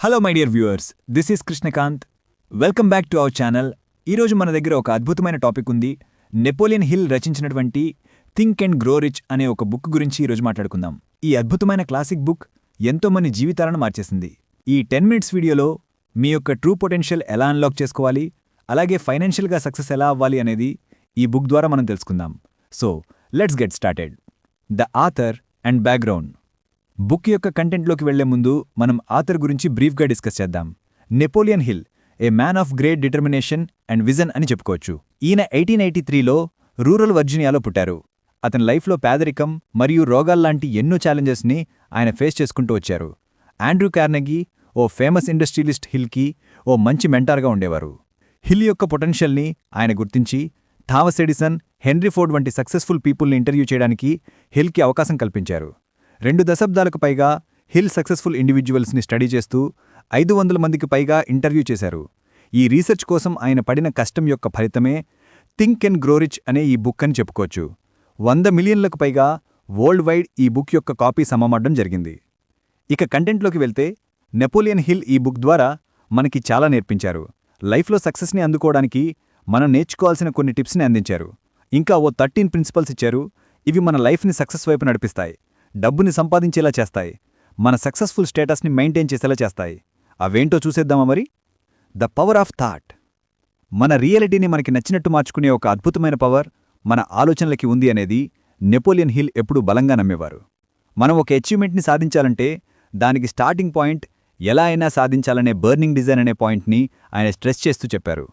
Hello my dear viewers this is Krishnakanth welcome back to our channel ఈరోజు మన దగ్గర ఒక అద్భుతమైన టాపిక్ ఉంది. నెపోలియన్ హిల్ రచించినటువంటి థింక్ అండ్ గ్రో రిచ్ అనే ఒక బుక్ గురించి ఈరోజు మాట్లాడుకుందాం. ఈ అద్భుతమైన క్లాసిక్ బుక్ ఎంతో మంది జీవితాలను మార్చేసింది. ఈ టెన్ మినిట్స్ వీడియోలో మీ యొక్క ట్రూ పొటెన్షియల్ ఎలా అన్లాక్ చేసుకోవాలి? అలాగే ఫైనాన్షియల్గా సక్సెస్ ఎలా అవ్వాలి అనేది ఈ బుక్ ద్వారా మనం తెలుసుకుందాం. So let's get started the author and background book యొక్క కంటెంట్లోకి వెళ్ళే ముందు మనం ఆథర్ గురించి బ్రీఫ్గా డిస్కస్ చేద్దాం. Napoleon Hill a man of great determination and vision అని చెప్పుకోవచ్చు. ఈయన ఎయిటీన్ ఎయిటీ త్రీలో రూరల్ వర్జీనియాలో పుట్టారు. అతని లైఫ్లో పేదరికం మరియు రోగాల్లాంటి ఎన్నో ఛాలెంజెస్ని ఆయన ఫేస్ చేసుకుంటూ వచ్చారు. ఆండ్రూ కార్నెగీ ఓ ఫేమస్ ఇండస్ట్రియలిస్ట్ హిల్కి ఓ మంచి మెంటార్గా ఉండేవారు. హిల్ యొక్క పొటెన్షియల్ని ఆయన గుర్తించి థామస్ ఎడిసన్ హెన్రీ ఫోర్డ్ వంటి సక్సెస్ఫుల్ పీపుల్ని ఇంటర్వ్యూ చేయడానికి హిల్కి అవకాశం కల్పించారు. రెండు దశాబ్దాలకు పైగా హిల్ సక్సెస్ఫుల్ ఇండివిజువల్స్ని స్టడీ చేస్తూ ఐదు వందల మందికి పైగా ఇంటర్వ్యూ చేశారు. ఈ రీసెర్చ్ కోసం ఆయన పడిన కష్టం యొక్క ఫలితమే థింక్ అండ్ గ్రోరిచ్ అనే ఈ బుక్ అని చెప్పుకోవచ్చు. వంద మిలియన్లకు పైగా వరల్డ్ వైడ్ ఈ బుక్ యొక్క కాపీ సమమడ్డం జరిగింది. ఇక కంటెంట్లోకి వెళ్తే నెపోలియన్ హిల్ ఈ బుక్ ద్వారా మనకి చాలా నేర్పించారు. లైఫ్లో సక్సెస్ని అందుకోవడానికి మనం నేర్చుకోవాల్సిన కొన్ని టిప్స్ని అందించారు. ఇంకా ఓ థర్టీన్ ప్రిన్సిపల్స్ ఇచ్చారు. ఇవి మన లైఫ్ని సక్సెస్ వైపు నడిపిస్తాయి. డబ్బుని సంపాదించేలా చేస్తాయి. మన సక్సెస్ఫుల్ స్టేటస్ని మెయింటైన్ చేసేలా చేస్తాయి. అవేంటో చూసేద్దామా మరి? The power of thought. మన రియాలిటీని మనకి నచ్చినట్టు మార్చుకునే ఒక అద్భుతమైన పవర్ మన ఆలోచనలకి ఉంది అనేది నెపోలియన్ హిల్ ఎప్పుడూ బలంగా నమ్మేవారు. మనం ఒక అచీవ్మెంట్ని సాధించాలంటే దానికి స్టార్టింగ్ పాయింట్ ఎలా అయినా సాధించాలనే బర్నింగ్ డిజైన్ అనే పాయింట్ని ఆయన స్ట్రెస్ చేస్తూ చెప్పారు.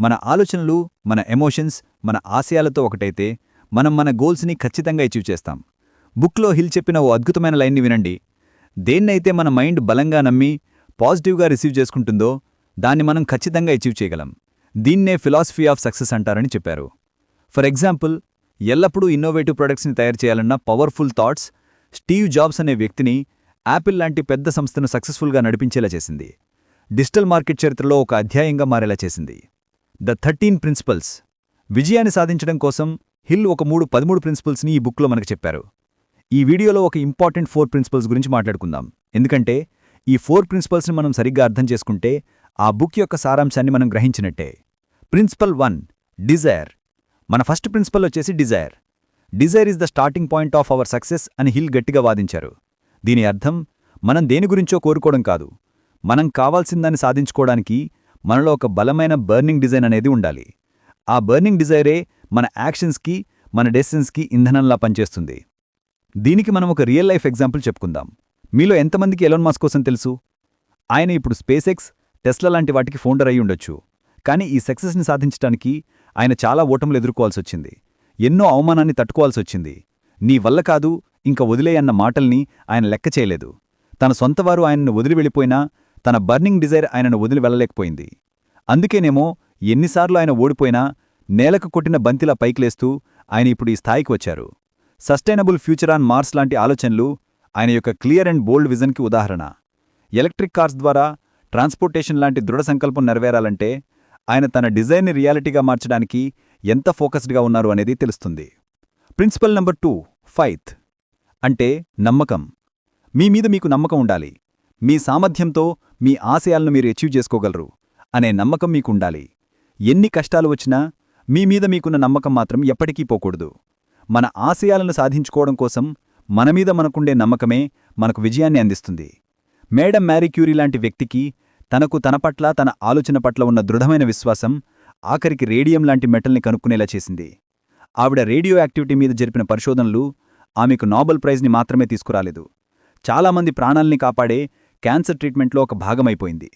మన ఆలోచనలు మన ఎమోషన్స్ మన ఆశయాలతో ఒకటైతే మనం మన గోల్స్ని ఖచ్చితంగా అచీవ్ చేస్తాం. బుక్లో హిల్ చెప్పిన ఓ అద్భుతమైన లైన్ని వినండి. దేన్నైతే మన మైండ్ బలంగా నమ్మి పాజిటివ్గా రిసీవ్ చేసుకుంటుందో దాన్ని మనం ఖచ్చితంగా అచీవ్ చేయగలం. దీన్నే ఫిలాసఫీ ఆఫ్ సక్సెస్ అంటారని చెప్పారు. ఫర్ ఎగ్జాంపుల్ ఎల్లప్పుడూ ఇన్నోవేటివ్ ప్రొడక్ట్స్ని తయారు చేయాలన్న పవర్ఫుల్ థాట్స్ స్టీవ్ జాబ్స్ అనే వ్యక్తిని యాపిల్ లాంటి పెద్ద సంస్థను సక్సెస్ఫుల్గా నడిపించేలా చేసింది. డిజిటల్ మార్కెట్ చరిత్రలో ఒక అధ్యాయంగా మారేలా చేసింది. The thirteen principles. విజయాన్ని సాధించడం కోసం హిల్ ఒక మూడు పదమూడు ప్రిన్సిపల్స్ని ఈ బుక్లో మనకు చెప్పారు. ఈ వీడియోలో ఒక ఇంపార్టెంట్ ఫోర్ ప్రిన్సిపల్స్ గురించి మాట్లాడుకుందాం. ఎందుకంటే ఈ ఫోర్ ప్రిన్సిపల్స్ని మనం సరిగ్గా అర్థం చేసుకుంటే ఆ బుక్ యొక్క సారాంశాన్ని మనం గ్రహించినట్టే. Principle one desire. మన ఫస్ట్ ప్రిన్సిపల్ వచ్చేసి desire. Desire is the starting point of our success అని హిల్ గట్టిగా వాదించారు. దీని అర్థం మనం దేని గురించో కోరుకోవడం కాదు. మనం కావాల్సిందాన్ని సాధించుకోవడానికి మనలో ఒక బలమైన బర్నింగ్ డిజైన్ అనేది ఉండాలి. ఆ బర్నింగ్ డిజైరే మన యాక్షన్స్కి మన డెసిషన్స్కి ఇంధనంలా పనిచేస్తుంది. దీనికి మనం ఒక రియల్ లైఫ్ ఎగ్జాంపుల్ చెప్పుకుందాం. మీలో ఎంతమందికి ఎలోన్ మాస్ కోసం తెలుసు? ఆయన ఇప్పుడు స్పేస్ ఎక్స్ టెస్లా లాంటి వాటికి ఫౌండర్ అయి ఉండొచ్చు. కానీ ఈ సక్సెస్ని సాధించడానికి ఆయన చాలా ఓటములు ఎదుర్కోవాల్సి వచ్చింది. ఎన్నో అవమానాన్ని తట్టుకోవాల్సి వచ్చింది. నీ వల్ల కాదు ఇంక వదిలేయన్న మాటల్ని ఆయన లెక్క చేయలేదు. తన సొంతవారు ఆయనను వదిలి వెళ్ళిపోయినా తన బర్నింగ్ డిజైర్ ఆయనను వదిలి వెళ్ళలేకపోయింది. అందుకేనేమో ఎన్నిసార్లు ఆయన ఓడిపోయినా నేలకు కొట్టిన బంతిలా పైకిలేస్తూ ఆయన ఇప్పుడు ఈ స్థాయికి వచ్చారు. సస్టైనబుల్ ఫ్యూచర్ ఆన్ మార్స్ లాంటి ఆలోచనలు ఆయన యొక్క క్లియర్ అండ్ బోల్డ్ విజన్కి ఉదాహరణ. ఎలక్ట్రిక్ కార్స్ ద్వారా ట్రాన్స్పోర్టేషన్ లాంటి దృఢ సంకల్పం నెరవేరాలంటే ఆయన తన డిజైన్ని రియాలిటీగా మార్చడానికి ఎంత ఫోకస్డ్గా ఉన్నారు అనేది తెలుస్తుంది. Principle number two faith. అంటే నమ్మకం. మీ మీద మీకు నమ్మకం ఉండాలి. మీ సామర్థ్యంతో మీ ఆశయాలను మీరు అచీవ్ చేసుకోగలరు అనే నమ్మకం మీకుండాలి. ఎన్ని కష్టాలు వచ్చినా మీ మీద మీకున్న నమ్మకం మాత్రం ఎప్పటికీ పోకూడదు. మన ఆశయాలను సాధించుకోవడం కోసం మనమీద మనకుండే నమ్మకమే మనకు విజయాన్ని అందిస్తుంది. మేడం మ్యారీక్యూరీ లాంటి వ్యక్తికి తనకు తన పట్ల తన ఆలోచన పట్ల ఉన్న దృఢమైన విశ్వాసం ఆఖరికి రేడియం లాంటి మెటల్ని కనుక్కునేలా చేసింది. ఆవిడ రేడియో యాక్టివిటీ మీద జరిపిన పరిశోధనలు ఆమెకు నోబెల్ ప్రైజ్ని మాత్రమే తీసుకురాలేదు. చాలామంది ప్రాణాల్ని కాపాడే క్యాన్సర్ ట్రీట్మెంట్లో ఒక భాగమైపోయింది.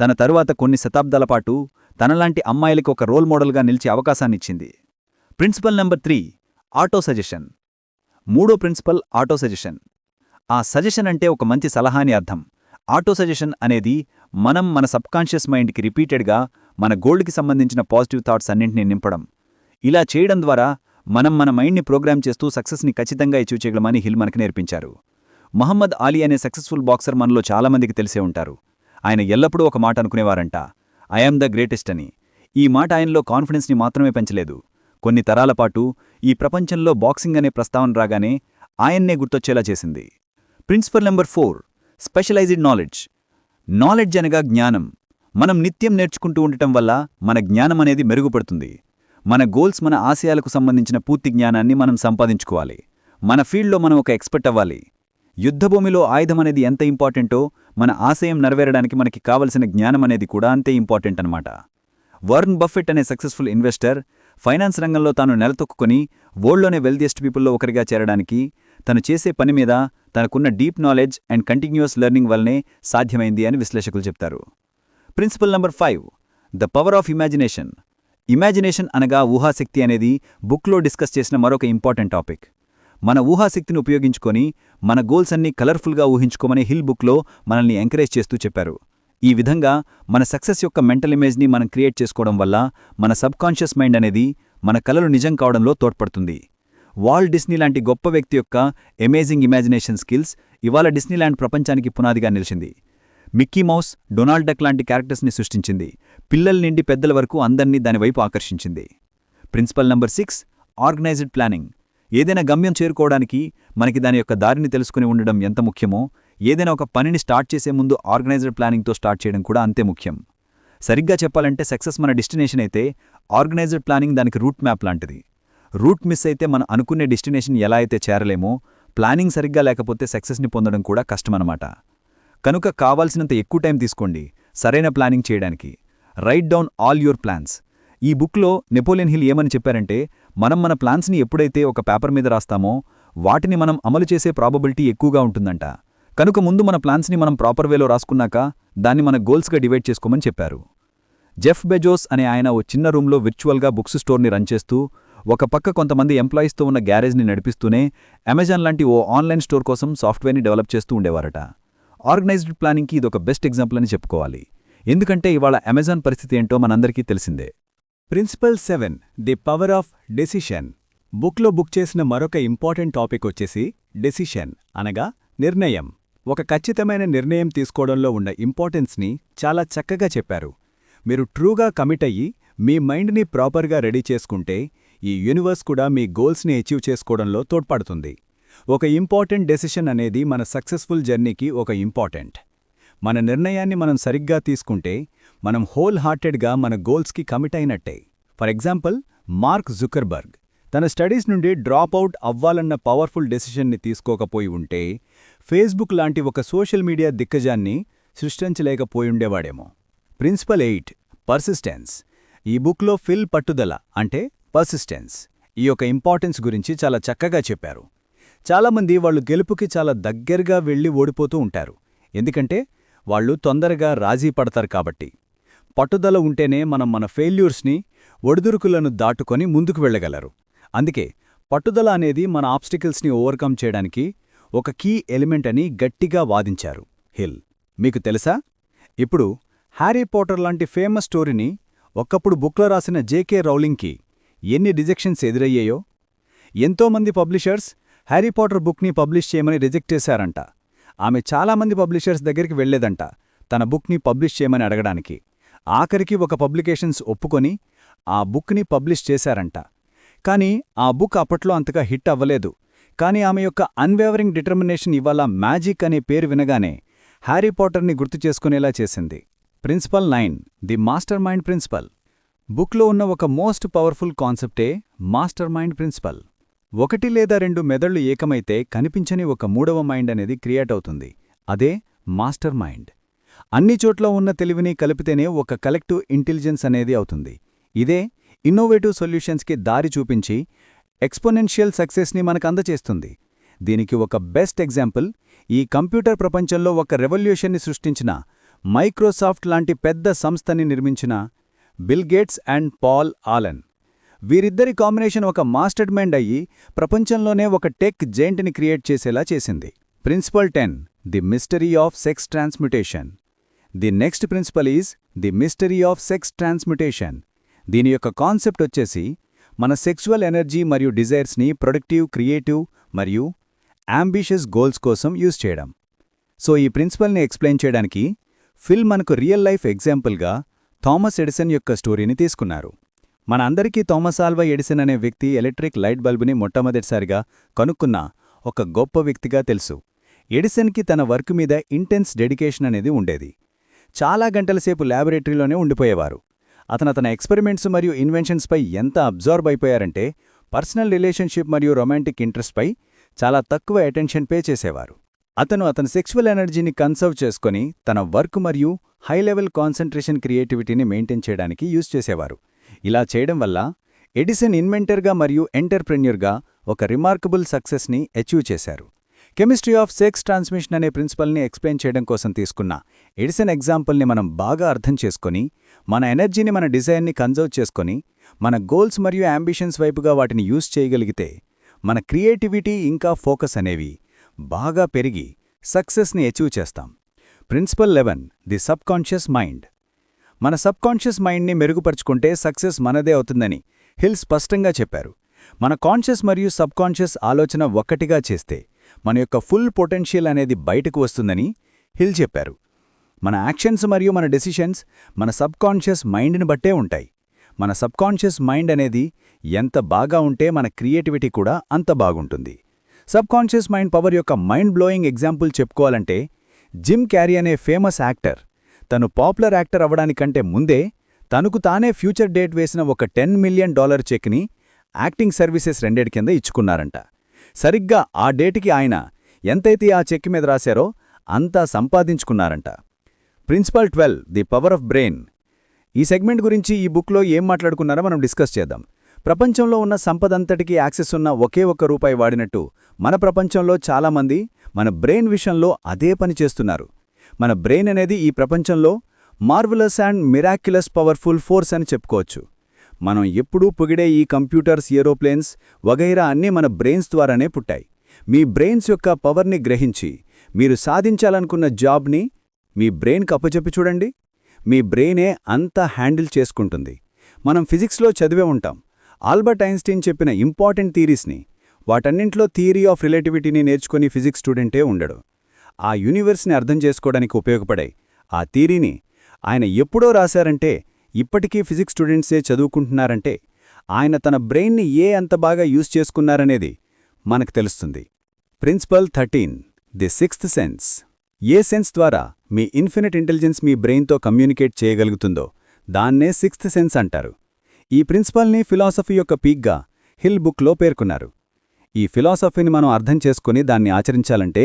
తన తరువాత కొన్ని శతాబ్దాల పాటు తనలాంటి అమ్మాయిలకు ఒక రోల్ మోడల్గా నిలిచే అవకాశాన్నిచ్చింది. Principle number three auto suggestion. మూడో ప్రిన్సిపల్ ఆటో సజెషన్. ఆ సజెషన్ అంటే ఒక మంచి సలహాని అర్థం. ఆటో సజెషన్ అనేది మనం మన సబ్కాన్షియస్ మైండ్కి రిపీటెడ్గా మన గోల్డ్కి సంబంధించిన పాజిటివ్ థాట్స్ అన్నింటినీ నింపడం. ఇలా చేయడం ద్వారా మనం మన మైండ్ని ప్రోగ్రామ్ చేస్తూ సక్సెస్ని ఖచ్చితంగా అచీవ్ చేయగలమని హిల్ మనకు నేర్పించారు. మహమ్మద్ ఆలీ అనే సక్సెస్ఫుల్ బాక్సర్ మనలో చాలామందికి తెలిసే ఉంటారు. ఆయన ఎల్లప్పుడూ ఒక మాట అనుకునేవారంట ఐఆమ్ ద గ్రేటెస్ట్ అని. ఈ మాట ఆయనలో కాన్ఫిడెన్స్ని మాత్రమే పెంచలేదు. కొన్ని తరాలపాటు ఈ ప్రపంచంలో బాక్సింగ్ అనే ప్రస్తావన రాగానే ఆయన్నే గుర్తొచ్చేలా చేసింది. Principle number four specialised knowledge. Knowledge అనగా జ్ఞానం. మనం నిత్యం నేర్చుకుంటూ ఉండటం వల్ల మన జ్ఞానం అనేది మెరుగుపడుతుంది. మన గోల్స్ మన ఆశయాలకు సంబంధించిన పూర్తి జ్ఞానాన్ని మనం సంపాదించుకోవాలి. మన ఫీల్డ్లో మనం ఒక ఎక్స్పర్ట్ అవ్వాలి. యుద్ధభూమిలో ఆయుధం అనేది ఎంత ఇంపార్టెంటో మన ఆశయం నెరవేరడానికి మనకి కావలసిన జ్ఞానం అనేది కూడా అంతే ఇంపార్టెంట్ అనమాట వర్న్ బఫెట్ అనే సక్సెస్ఫుల్ ఇన్వెస్టర్ ఫైనాన్స్ రంగంలో తాను నెలతొక్కుని వరల్డ్లోనే వెల్దియెస్ట్ పీపుల్లో ఒకరిగా చేరడానికి తను చేసే పని మీద తనకున్న deep knowledge and continuous learning వల్లనే సాధ్యమైంది అని విశ్లేషకులు చెప్తారు. Principle number five the power of imagination. Imagination అనగా ఊహాశక్తి అనేది బుక్లో డిస్కస్ చేసిన మరొక ఇంపార్టెంట్ టాపిక్. మన ఊహాశక్తిని ఉపయోగించుకొని మన గోల్స్ అన్ని కలర్ఫుల్గా ఊహించుకోమని హిల్ బుక్లో మనల్ని ఎంకరేజ్ చేస్తూ చెప్పారు. ఈ విధంగా మన సక్సెస్ యొక్క మెంటల్ ఇమేజ్ని మనం క్రియేట్ చేసుకోవడం వల్ల మన సబ్కాన్షియస్ మైండ్ అనేది మన కలలు నిజం కావడంలో తోడ్పడుతుంది. వాల్ డిస్నీ లాంటి గొప్ప వ్యక్తి యొక్క అమేజింగ్ ఇమాజినేషన్ స్కిల్స్ ఇవాళ డిస్నీల్యాండ్ ప్రపంచానికి పునాదిగా నిలిచింది. మిక్కీ మౌస్ డొనాల్డ్ డక్ లాంటి క్యారెక్టర్స్ని సృష్టించింది. పిల్లల నుండి పెద్దల వరకు అందర్నీ దానివైపు ఆకర్షించింది. Principle number six organised planning. ఏదైనా గమ్యం చేరుకోవడానికి మనకి దాని యొక్క దారిని తెలుసుకుని ఉండడం ఎంత ముఖ్యమో ఏదైనా ఒక పనిని స్టార్ట్ చేసే ముందు ఆర్గనైజ్డ్ ప్లానింగ్తో స్టార్ట్ చేయడం కూడా అంతే ముఖ్యం. సరిగ్గా చెప్పాలంటే సక్సెస్ మన డెస్టినేషన్ అయితే ఆర్గనైజ్డ్ ప్లానింగ్ దానికి రూట్ మ్యాప్ లాంటిది. రూట్ మిస్ అయితే మనం అనుకునే డెస్టినేషన్ ఎలా అయితే చేరలేమో ప్లానింగ్ సరిగ్గా లేకపోతే సక్సెస్ని పొందడం కూడా కష్టమన్నమాట. కనుక కావాల్సినంత ఎక్కువ టైం తీసుకోండి సరైన ప్లానింగ్ చేయడానికి. Write down all your plans ఈ బుక్లో నెపోలియన్ హిల్ ఏమని చెప్పారంటే మనం మన ప్లాన్స్ని ఎప్పుడైతే ఒక పేపర్ మీద రాస్తామో వాటిని మనం అమలు చేసే ప్రాబబిలిటీ ఎక్కువగా ఉంటుందంట. కనుక ముందు మన ప్లాన్స్ని మనం ప్రాపర్ వేలో రాసుకున్నాక దాన్ని మన గోల్స్గా డివైడ్ చేసుకోమని చెప్పారు. జెఫ్ బెజోస్ అనే ఆయన ఓ చిన్న రూంలో విర్చువల్గా బుక్స్ స్టోర్ని రన్ చేస్తూ ఒక పక్క కొంతమంది ఎంప్లాయీస్తో ఉన్న గ్యారేజ్ని నడిపిస్తూనే అమెజాన్ లాంటి ఓ ఆన్లైన్ స్టోర్ కోసం సాఫ్ట్వేర్ని డెవలప్ చేస్తూ ఉండేవారట. ఆర్గనైజ్డ్ ప్లానింగ్కి ఇదొక బెస్ట్ ఎగ్జాంపుల్ అని చెప్పుకోవాలి. ఎందుకంటే ఇవాళ అమెజాన్ పరిస్థితి ఏంటో మనందరికీ తెలిసిందే. Principle seven the power of decision. బుక్లో బుక్ చేసిన మరొక ఇంపార్టెంట్ టాపిక్ వచ్చేసి డెసిషన్ అనగా నిర్ణయం. ఒక ఖచ్చితమైన నిర్ణయం తీసుకోవడంలో ఉన్న ఇంపార్టెన్స్ని చాలా చక్కగా చెప్పారు. మీరు ట్రూగా కమిట్ అయ్యి మీ మైండ్ని ప్రాపర్గా రెడీ చేసుకుంటే ఈ యూనివర్స్ కూడా మీ గోల్స్ని అచీవ్ చేసుకోవడంలో తోడ్పడుతుంది. ఒక ఇంపార్టెంట్ డెసిషన్ అనేది మన సక్సెస్ఫుల్ జర్నీకి ఒక ఇంపార్టెంట్. మన నిర్ణయాన్ని మనం సరిగ్గా తీసుకుంటే మనం హోల్ హార్టెడ్గా మన గోల్స్కి కమిట్ అయినట్టే. For example Mark Zuckerberg. తన స్టడీస్ నుండి డ్రాప్ అవుట్ అవ్వాలన్న పవర్ఫుల్ డెసిషన్ని తీసుకోకపోయి ఉంటే ఫేస్బుక్ లాంటి ఒక సోషల్ మీడియా దిగ్గజాన్ని సృష్టించలేకపోయుండేవాడేమో. Principle eight persistence. ఈ బుక్లో ఫిల్ పట్టుదల అంటే పర్సిస్టెన్స్. ఈ యొక్క ఇంపార్టెన్స్ గురించి చాలా చక్కగా చెప్పారు. చాలామంది వాళ్ళు గెలుపుకి చాలా దగ్గరగా వెళ్ళి ఓడిపోతూ ఉంటారు. ఎందుకంటే వాళ్ళు తొందరగా రాజీ పడతారు కాబట్టి. పట్టుదల ఉంటేనే మనం మన ఫెయిల్యూర్స్ని ఒడిదురుకులను దాటుకొని ముందుకు వెళ్ళగలరు. అందుకే పట్టుదల అనేది మన ఆబ్స్టికల్స్ని ఓవర్కమ్ చేయడానికి ఒక కీ ఎలిమెంట్ అని గట్టిగా వాదించారు హిల్. మీకు తెలుసా? ఇప్పుడు హ్యారీ పోటర్ లాంటి ఫేమస్ స్టోరీని ఒకప్పుడు బుక్లో రాసిన జేకే రౌలింగ్కి ఎన్ని రిజెక్షన్స్ ఎదురయ్యాయో? ఎంతోమంది పబ్లిషర్స్ హ్యారీ పాటర్ బుక్ని పబ్లిష్ చేయమని రిజెక్ట్ చేశారంట. ఆమె చాలామంది పబ్లిషర్స్ దగ్గరికి వెళ్ళేదంట తన బుక్ని పబ్లిష్ చేయమని అడగడానికి. ఆఖరికి ఒక పబ్లికేషన్స్ ఒప్పుకొని ఆ బుక్ని పబ్లిష్ చేశారంట. కానీ ఆ బుక్ అప్పట్లో అంతగా హిట్ అవ్వలేదు. కానీ ఆమె యొక్క అన్వేవరింగ్ డిటర్మినేషన్ ఇవాళ మ్యాజిక్ అనే పేరు వినగానే హ్యారీ పాటర్ని గుర్తు చేసుకునేలా చేసింది. Principle nine the mastermind principle. బుక్లో ఉన్న ఒక మోస్ట్ పవర్ఫుల్ కాన్సెప్టే మాస్టర్ మైండ్ ప్రిన్సిపల్. ఒకటి లేదా రెండు మెదళ్ళు ఏకమైతే కనిపించని ఒక మూడవ మైండ్ అనేది క్రియేట్ అవుతుంది. అదే మాస్టర్ మైండ్. అన్ని చోట్ల ఉన్న తెలివిని కలిపితేనే ఒక కలెక్టివ్ ఇంటెలిజెన్స్ అనేది అవుతుంది. ఇదే ఇన్నోవేటివ్ సొల్యూషన్స్కి దారి చూపించి ఎక్స్పోనెన్షియల్ సక్సెస్ని మనకు అందచేస్తుంది. దీనికి ఒక బెస్ట్ ఎగ్జాంపుల్ ఈ కంప్యూటర్ ప్రపంచంలో ఒక రెవల్యూషన్ని సృష్టించిన మైక్రోసాఫ్ట్ లాంటి పెద్ద సంస్థని నిర్మించిన Bill Gates and Paul Allen వీరిద్దరి కాంబినేషన్ ఒక మాస్టర్డ్ మైండ్ అయ్యి ప్రపంచంలోనే ఒక టెక్ జైంట్ని క్రియేట్ చేసేలా చేసింది. Principle ten the mystery of sex transmutation the next principle is the mystery of sex transmutation దీని యొక్క కాన్సెప్ట్ వచ్చేసి మన సెక్సువల్ ఎనర్జీ మరియు డిజైర్స్ని ప్రొడక్టివ్ క్రియేటివ్ మరియు యాంబిషియస్ గోల్స్ కోసం యూజ్ చేయడం. సో ఈ ప్రిన్సిపల్ని ఎక్స్ప్లెయిన్ చేయడానికి ఫిల్ మనకు రియల్ లైఫ్ ఎగ్జాంపుల్గా థామస్ ఎడిసన్ యొక్క స్టోరీని తీసుకున్నారు. మన అందరికీ థామస్ ఆల్వా ఎడిసన్ అనే వ్యక్తి ఎలక్ట్రిక్ లైట్ బల్బుని మొట్టమొదటిసారిగా కనుక్కున్న ఒక గొప్ప వ్యక్తిగా తెలుసు. ఎడిసన్కి తన వర్క్ మీద ఇంటెన్స్ డెడికేషన్ అనేది ఉండేది. చాలా గంటల సేపు ల్యాబొరేటరీలోనే ఉండిపోయేవారు. అతను తన ఎక్స్పెరిమెంట్స్ మరియు ఇన్వెన్షన్స్పై ఎంత అబ్జార్బ్ అయిపోయారంటే పర్సనల్ రిలేషన్షిప్ మరియు రొమాంటిక్ ఇంట్రెస్ట్పై చాలా తక్కువ అటెన్షన్ పే చేసేవారు. అతను అతని సెక్చువల్ ఎనర్జీని కన్సర్వ్ చేసుకొని తన వర్క్ మరియు హై లెవెల్ కాన్సంట్రేషన్ క్రియేటివిటీని మెయింటైన్ చేయడానికి యూజ్ చేసేవారు. ఇలా చేయడం వల్ల ఎడిసన్ ఇన్వెంటర్గా మరియు ఎంటర్ప్రెన్యూర్గా ఒక రిమార్కబుల్ సక్సెస్ని అచీవ్ చేశారు. కెమిస్ట్రీ ఆఫ్ సెక్స్ ట్రాన్స్మిషన్ అనే ప్రిన్సిపల్ని ఎక్స్ప్లెయిన్ చేయడం కోసం తీసుకున్న ఎడిసన్ ఎగ్జాంపుల్ని మనం బాగా అర్థం చేసుకొని మన ఎనర్జీని మన డిజైన్ని కన్జర్వ్ చేసుకొని మన గోల్స్ మరియు యాంబిషన్స్ వైపుగా వాటిని యూజ్ చేయగలిగితే మన క్రియేటివిటీ ఇంకా ఫోకస్ అనేవి బాగా పెరిగి సక్సెస్ని అచీవ్ చేస్తాం. Principle eleven the subconscious mind. మన సబ్కాన్షియస్ మైండ్ని మెరుగుపరుచుకుంటే సక్సెస్ మనదే అవుతుందని హిల్ స్పష్టంగా చెప్పారు. మన కాన్షియస్ మరియు సబ్కాన్షియస్ ఆలోచన ఒక్కటిగా చేస్తే మన యొక్క ఫుల్ పొటెన్షియల్ అనేది బయటకు వస్తుందని హిల్ చెప్పారు. మన యాక్షన్స్ మరియు మన డెసిషన్స్ మన సబ్కాన్షియస్ మైండ్ని బట్టే ఉంటాయి. మన సబ్కాన్షియస్ మైండ్ అనేది ఎంత బాగా ఉంటే మన క్రియేటివిటీ కూడా అంత బాగుంటుంది. సబ్కాన్షియస్ మైండ్ పవర్ యొక్క మైండ్ బ్లోయింగ్ ఎగ్జాంపుల్ చెప్పుకోవాలంటే జిమ్ క్యారీ అనే ఫేమస్ యాక్టర్ తను పాపులర్ యాక్టర్ అవ్వడానికంటే ముందే తనకు తానే ఫ్యూచర్ డేట్ వేసిన ఒక టెన్ మిలియన్ డాలర్ చెక్ని యాక్టింగ్ సర్వీసెస్ రెండేటి కింద ఇచ్చుకున్నారంట. సరిగ్గా ఆ డేటికి ఆయన ఎంతైతే ఆ చెక్ మీద రాశారో అంతా సంపాదించుకున్నారంట. Principle twelve the power of brain. ఈ సెగ్మెంట్ గురించి ఈ బుక్లో ఏం మాట్లాడుకున్నారో మనం డిస్కస్ చేద్దాం. ప్రపంచంలో ఉన్న సంపదంతటికీ యాక్సెస్ ఉన్న ఒకే ఒక్క రూపాయి వాడినట్టు మన ప్రపంచంలో చాలామంది మన బ్రెయిన్ విషయంలో అదే పని చేస్తున్నారు. మన బ్రెయిన్ అనేది ఈ ప్రపంచంలో marvelous and miraculous powerful force అని చెప్పుకోవచ్చు. మనం ఎప్పుడూ పొగిడే ఈ కంప్యూటర్స్ ఏరోప్లేన్స్ వగైరా అన్నీ మన బ్రెయిన్స్ ద్వారానే పుట్టాయి. మీ బ్రెయిన్స్ యొక్క పవర్ని గ్రహించి మీరు సాధించాలనుకున్న జాబ్ని మీ బ్రెయిన్కి అప్పచెప్పి చూడండి. మీ బ్రెయినే అంతా హ్యాండిల్ చేసుకుంటుంది. మనం ఫిజిక్స్లో చదివే ఉంటాం. ఆల్బర్ట్ ఐన్స్టీన్ చెప్పిన ఇంపార్టెంట్ థీరీస్ని వాటన్నింట్లో థియరీ ఆఫ్ రిలేటివిటీని నేర్చుకుని ఫిజిక్స్ స్టూడెంటే ఉండడు. ఆ యూనివర్స్ని అర్థం చేసుకోవడానికి ఉపయోగపడే ఆ థీరీని ఆయన ఎప్పుడో రాశారంటే ఇప్పటికీ ఫిజిక్స్ స్టూడెంట్సే చదువుకుంటున్నారంటే ఆయన తన బ్రెయిన్ని ఏ అంత బాగా యూజ్ చేసుకున్నారనేది మనకు తెలుస్తుంది. Principle thirteen the sixth sense. A sense ద్వారా మీ ఇన్ఫినిట్ ఇంటెలిజెన్స్ మీ బ్రెయిన్తో కమ్యూనికేట్ చేయగలుగుతుందో దాన్నే సిక్స్త్ సెన్స్ అంటారు. ఈ ప్రిన్సిపల్ని ఫిలాసఫీ యొక్క పీక్గా హిల్ బుక్లో పేర్కొన్నారు. ఈ ఫిలాసఫీని మనం అర్థం చేసుకుని దాన్ని ఆచరించాలంటే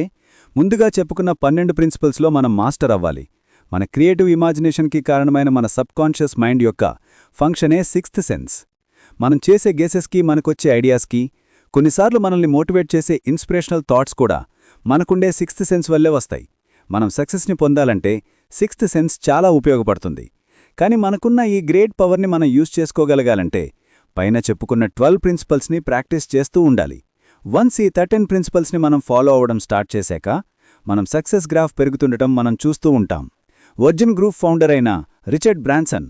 ముందుగా చెప్పుకున్న పన్నెండు ప్రిన్సిపల్స్లో మనం మాస్టర్ అవ్వాలి. మన క్రియేటివ్ ఇమాజినేషన్కి కారణమైన మన సబ్కాన్షియస్ మైండ్ యొక్క ఫంక్షనే సిక్స్త్ సెన్స్. మనం చేసే గేసెస్కి మనకొచ్చే ఐడియాస్కి కొన్నిసార్లు మనల్ని మోటివేట్ చేసే ఇన్స్పిరేషనల్ థాట్స్ కూడా మనకుండే సిక్స్త్ సెన్స్ వల్లే వస్తాయి. మనం సక్సెస్ని పొందాలంటే సిక్స్త్ సెన్స్ చాలా ఉపయోగపడుతుంది. కానీ మనకున్న ఈ గ్రేట్ పవర్ని మనం యూజ్ చేసుకోగలగాలంటే పైన చెప్పుకున్న ట్వెల్వ్ ప్రిన్సిపల్స్ని ప్రాక్టీస్ చేస్తూ ఉండాలి. వన్స్ ఈ థర్టీన్ ప్రిన్సిపల్స్ని మనం ఫాలో అవ్వడం స్టార్ట్ చేశాక మనం సక్సెస్ గ్రాఫ్ పెరుగుతుండటం మనం చూస్తూ ఉంటాం. వర్జిన్ గ్రూప్ ఫౌండర్ అయిన రిచర్డ్ బ్రాన్సన్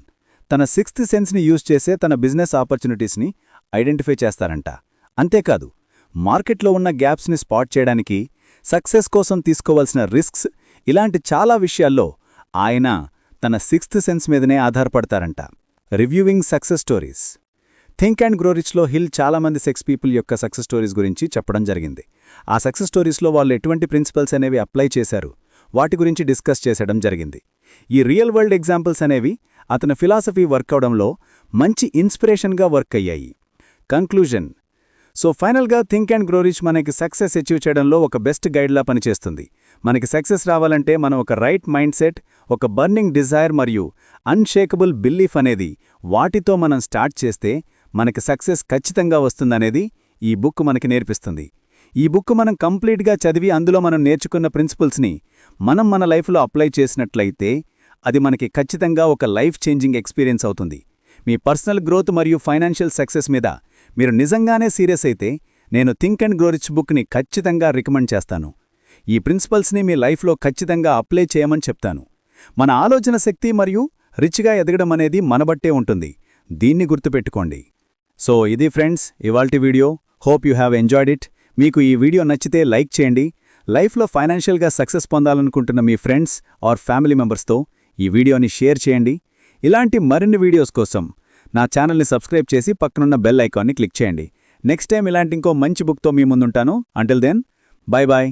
తన సిక్స్త్ సెన్స్ని యూజ్ చేసే తన బిజినెస్ ఆపర్చునిటీస్ని ఐడెంటిఫై చేస్తారంట. అంతేకాదు మార్కెట్లో ఉన్న గ్యాప్స్ని స్పాట్ చేయడానికి సక్సెస్ కోసం తీసుకోవాల్సిన రిస్క్స్ ఇలాంటి చాలా విషయాల్లో ఆయన తన సిక్స్త్ సెన్స్ మీదనే ఆధారపడతారంట. Reviewing success stories. Think and గ్రోరిచ్లో Hill చాలామంది సెక్స్ పీపుల్ యొక్క సక్సెస్ స్టోరీస్ గురించి చెప్పడం జరిగింది. ఆ సక్సెస్ స్టోరీస్లో వాళ్ళు ఎటువంటి ప్రిన్సిపల్స్ అనేవి అప్లై చేశారు వాటి గురించి డిస్కస్ చేసడం జరిగింది. ఈ రియల్ వరల్డ్ ఎగ్జాంపుల్స్ అనేవి అతని ఫిలాసఫీ వర్క్ అవడంలో మంచి ఇన్స్పిరేషన్గా వర్క్ అయ్యాయి. కంక్లూజన్ సో ఫైనల్గా థింక్ అండ్ గ్రోరిచ్ మనకి సక్సెస్ అచీవ్ చేయడంలో ఒక బెస్ట్ గైడ్లా పనిచేస్తుంది. మనకి సక్సెస్ రావాలంటే మనం ఒక రైట్ మైండ్ సెట్ ఒక బర్నింగ్ డిజైర్ మరియు అన్షేకబుల్ బిలీఫ్ అనేది వాటితో మనం స్టార్ట్ చేస్తే మనకి సక్సెస్ ఖచ్చితంగా వస్తుందనేది ఈ బుక్ మనకి నేర్పిస్తుంది. ఈ బుక్ మనం కంప్లీట్గా చదివి అందులో మనం నేర్చుకున్న ప్రిన్సిపల్స్ని మనం మన లైఫ్లో అప్లై చేసినట్లయితే అది మనకి ఖచ్చితంగా ఒక లైఫ్ చేంజింగ్ ఎక్స్పీరియన్స్ అవుతుంది. మీ పర్సనల్ గ్రోత్ మరియు ఫైనాన్షియల్ సక్సెస్ మీద మీరు నిజంగానే సీరియస్ అయితే నేను థింక్ అండ్ గ్రో రిచ్ బుక్ని ఖచ్చితంగా రికమెండ్ చేస్తాను. ఈ ప్రిన్సిపల్స్ని మీ లైఫ్లో ఖచ్చితంగా అప్లై చేయమని చెప్తాను. మన ఆలోచన శక్తి మరియు రిచ్గా ఎదగడం అనేది మనబట్టే ఉంటుంది. దీన్ని గుర్తుపెట్టుకోండి. సో ఇది ఫ్రెండ్స్ ఇవాల్టి video. Hope you have enjoyed it. మీకు ఈ వీడియో నచ్చితే లైక్ చేయండి. లైఫ్లో ఫైనాన్షియల్గా సక్సెస్ పొందాలనుకుంటున్న మీ ఫ్రెండ్స్ ఆర్ ఫ్యామిలీ మెంబర్స్తో ఈ వీడియోని షేర్ చేయండి. ఇలాంటి మరిన్ని వీడియోస్ కోసం నా ఛానల్ని సబ్స్క్రైబ్ చేసి పక్కనున్న బెల్ ఐకాన్ని క్లిక్ చేయండి. నెక్స్ట్ టైం ఇలాంటి ఇంకో మంచి బుక్తో మీ ముందుంటాను. Until then bye bye